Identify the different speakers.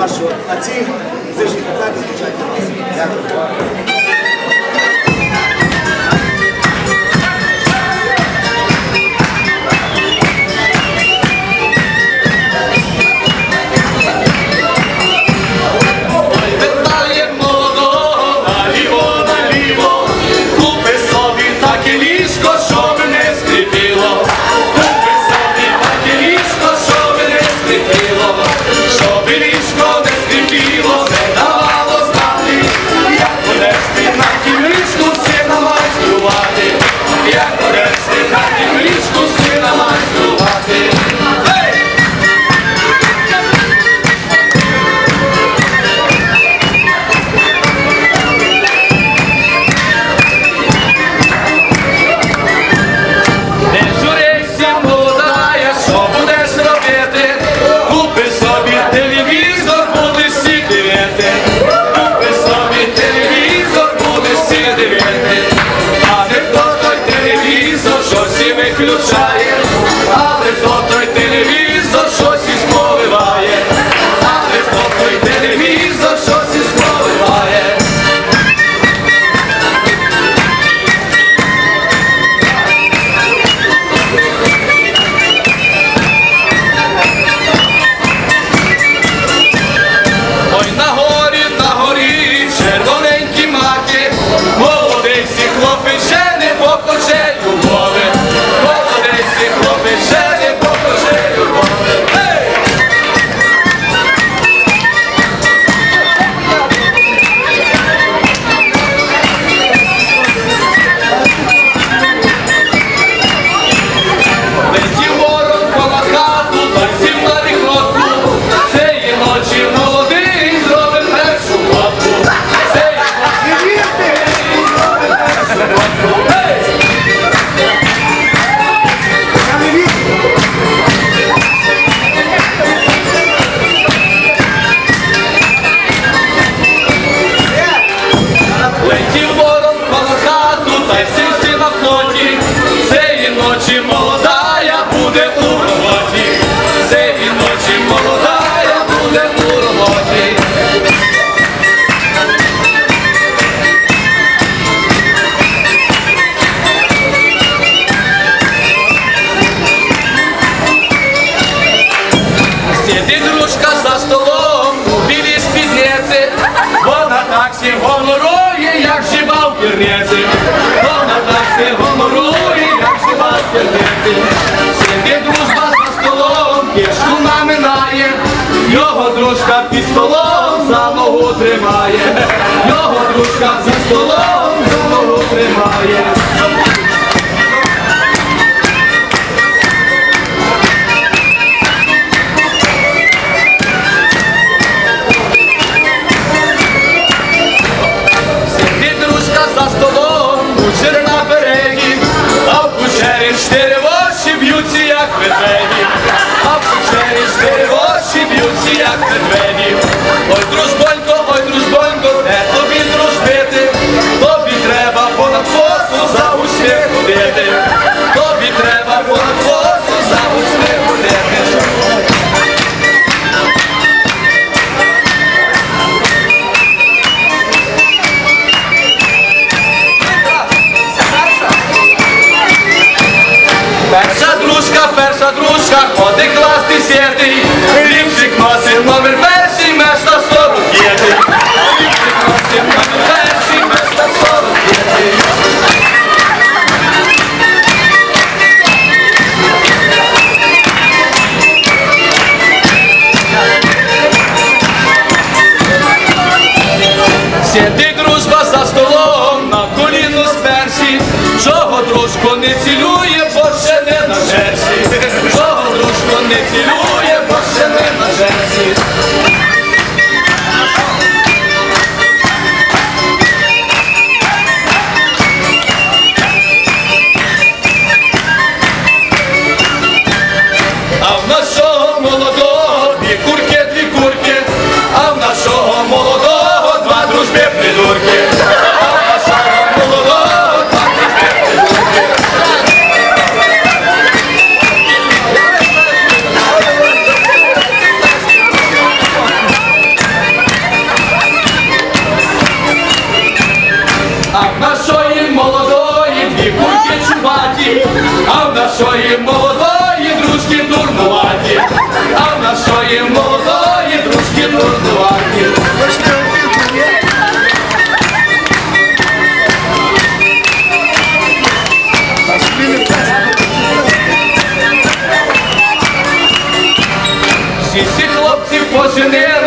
Speaker 1: вашого, а ці
Speaker 2: вже ж і так звучать. Дякую. Дівчинушка за столом у білій спідниці, вона так всі гонорує, як жива в пірниці, вона так всі гонорує, як жива в пірниці. Сидить дружба за столом, кішку наминає, його дружка під столом за ногу тримає, його дружка за столом за ногу тримає. Книжка один клас десятий, ліпчик носив номер перший, меж сорок п'ятий. Сіди дружба за столом на коліно сперші, чого дружко не цілює. нашого молодого дві курки, дві курки, а в нашого молодого два дружби придурки. você nela.